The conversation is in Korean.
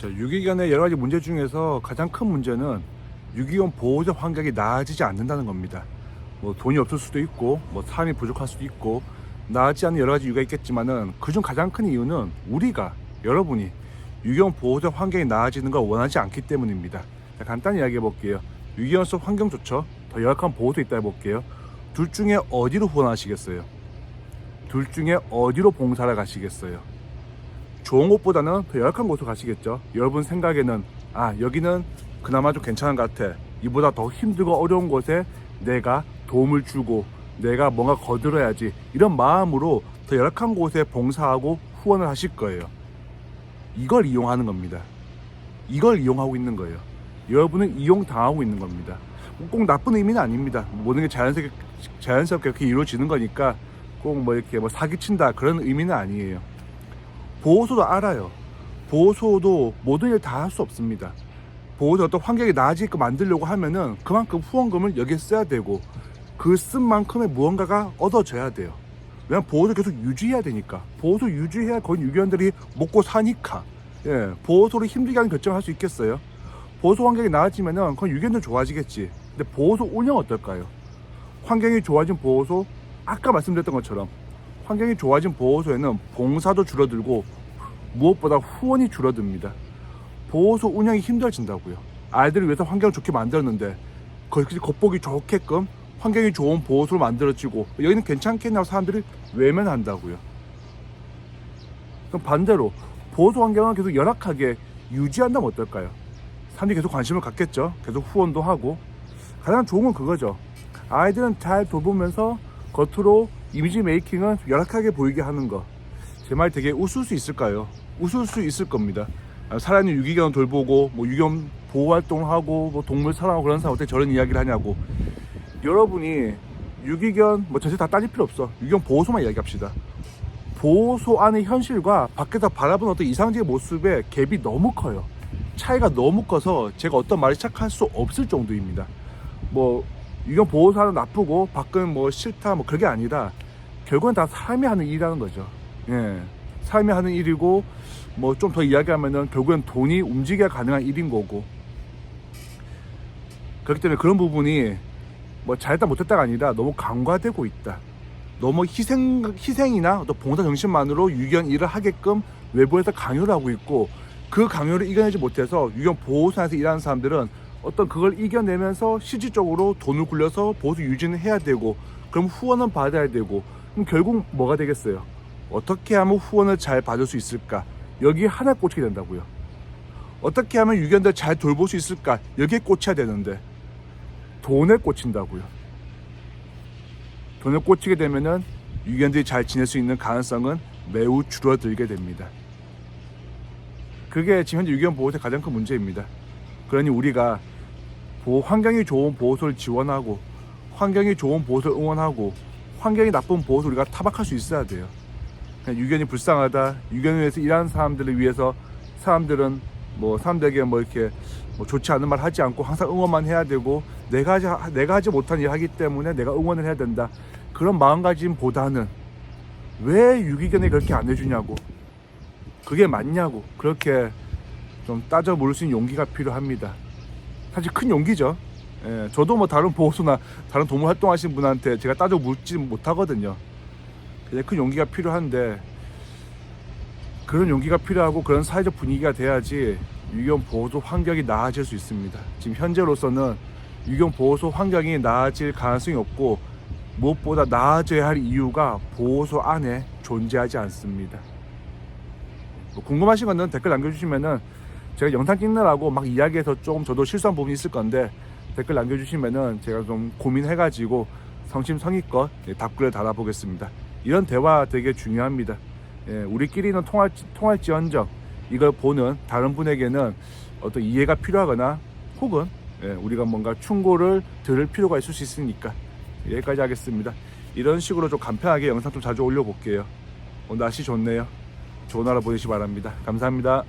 자, 유기견의 여러 가지 문제 중에서 가장 큰 문제는 유기견 보호자 환경이 나아지지 않는다는 겁니다. 뭐 돈이 없을 수도 있고, 뭐 사람이 부족할 수도 있고, 나아지지 않는 여러 가지 이유가 있겠지만은 그중 가장 큰 이유는 우리가 여러분이 유기견 보호자 환경이 나아지는 걸 원하지 않기 때문입니다. 자, 간단히 이야기해 볼게요. 유기견 속 환경 좋죠? 더 열악한 보호도 있다 해볼게요. 둘 중에 어디로 후원하시겠어요? 둘 중에 어디로 봉사를 가시겠어요? 좋은 곳보다는 더 열악한 곳으로 가시겠죠. 여러분 생각에는 아 여기는 그나마 좀 괜찮은 것 같아. 이보다 더 힘들고 어려운 곳에 내가 도움을 주고 내가 뭔가 거들어야지 이런 마음으로 더 열악한 곳에 봉사하고 후원을 하실 거예요. 이걸 이용하는 겁니다. 이걸 이용하고 있는 거예요. 여러분은 이용 당하고 있는 겁니다. 꼭 나쁜 의미는 아닙니다. 모든 게 자연스럽게 자연스럽게 그렇게 이루어지는 거니까 꼭 뭐 이렇게 뭐 사기친다 그런 의미는 아니에요. 보호소도 알아요. 보호소도 모든 일 다 할 수 없습니다. 보호소 어떤 환경이 나아지게끔 만들려고 하면은 그만큼 후원금을 여기에 써야 되고 그 쓴 만큼의 무언가가 얻어져야 돼요. 왜냐면 보호소 계속 유지해야 되니까. 보호소 유지해야 거기 유기견들이 먹고 사니까. 예, 보호소를 힘들게 하는 결정을 할 수 있겠어요? 보호소 환경이 나아지면은 그건 유기견도 좋아지겠지. 근데 보호소 운영 어떨까요? 환경이 좋아진 보호소, 아까 말씀드렸던 것처럼 환경이 좋아진 보호소에는 봉사도 줄어들고 무엇보다 후원이 줄어듭니다. 보호소 운영이 힘들어진다고요. 아이들을 위해서 환경을 좋게 만들었는데 거기 겉보기 좋게끔 환경이 좋은 보호소를 만들어지고 여기는 괜찮겠냐고 사람들이 외면한다고요. 그럼 반대로 보호소 환경을 계속 열악하게 유지한다면 어떨까요? 사람들이 계속 관심을 갖겠죠. 계속 후원도 하고 가장 좋은 건 그거죠. 아이들은 잘 돌보면서 겉으로 이미지 메이킹은 열악하게 보이게 하는 거. 제 말 되게 웃을 수 있을까요? 웃을 수 있을 겁니다. 아, 살아있는 유기견 돌보고 뭐 유기견 보호 활동하고 뭐 동물 사랑하고 그런 사람 어떻게 저런 이야기를 하냐고. 여러분이 유기견 뭐 전체 다 따질 필요 없어. 유기견 보호소만 이야기합시다. 보호소 안의 현실과 밖에서 바라보는 어떤 이상적인 모습의 갭이 너무 커요. 차이가 너무 커서 제가 어떤 말을 시작할 수 없을 정도입니다. 뭐 유경 보호사는 나쁘고 밖은 뭐 싫다 뭐 그게 아니라 결국은 다 사람이 하는 일이라는 거죠. 예. 사람이 하는 일이고 뭐 좀 더 이야기하면은 결국엔 돈이 움직여야 가능한 일인 거고 그렇기 때문에 그런 부분이 뭐 잘했다 못했다가 아니라 너무 강화되고 있다. 너무 희생 희생이나 어떤 봉사 정신만으로 유견 일을 하게끔 외부에서 강요를 하고 있고 그 강요를 이겨내지 못해서 유견 보호소에서 일하는 사람들은 어떤 그걸 이겨내면서 실질적으로 돈을 굴려서 보호소 유지는 해야 되고 그럼 후원은 받아야 되고 그럼 결국 뭐가 되겠어요? 어떻게 하면 후원을 잘 받을 수 있을까? 여기 하나 꽂히게 된다고요. 어떻게 하면 유견들 잘 돌볼 수 있을까? 여기에 꽂혀야 되는데 돈에 꽂힌다고요. 돈에 꽂히게 되면은 유견들이 잘 지낼 수 있는 가능성은 매우 줄어들게 됩니다. 그게 지금 현재 유기견 보호소의 가장 큰 문제입니다. 그러니 우리가 보호, 환경이 좋은 보호소를 지원하고 환경이 좋은 보호소를 응원하고 환경이 나쁜 보호소 우리가 타박할 수 있어야 돼요. 그냥 유견이 불쌍하다. 유견을 위해서 일하는 사람들을 위해서 사람들은 뭐 사람들에게 뭐 이렇게 뭐 좋지 않은 말 하지 않고 항상 응원만 해야 되고 내가 하지 내가 하지 못한 일 하기 때문에 내가 응원을 해야 된다. 그런 마음가짐보다는 왜 유기견이 그렇게 안 해주냐고 그게 맞냐고 그렇게 좀 따져 물을 수 있는 용기가 필요합니다. 사실 큰 용기죠. 예, 저도 뭐 다른 보호소나 다른 동물 활동하시는 분한테 제가 따져 묻지 못하거든요. 그냥 큰 용기가 필요한데 그런 용기가 필요하고 그런 사회적 분위기가 돼야지 유기견 보호소 환경이 나아질 수 있습니다. 지금 현재로서는 유기견 보호소 환경이 나아질 가능성이 없고 무엇보다 나아져야 할 이유가 보호소 안에 존재하지 않습니다. 뭐 궁금하신 거는 댓글 남겨주시면은 제가 영상 찍느라고 막 이야기해서 조금 저도 실수한 부분이 있을 건데 댓글 남겨주시면은 제가 좀 고민해가지고 성심성의껏 예, 답글을 달아보겠습니다. 이런 대화 되게 중요합니다. 예, 우리끼리는 통할, 통할지언정 이걸 보는 다른 분에게는 어떤 이해가 필요하거나 혹은 예, 우리가 뭔가 충고를 들을 필요가 있을 수 있으니까 여기까지 하겠습니다. 이런 식으로 좀 간편하게 영상 좀 자주 올려볼게요. 오늘 날씨 좋네요. 좋은 하루 보내시기 바랍니다. 감사합니다.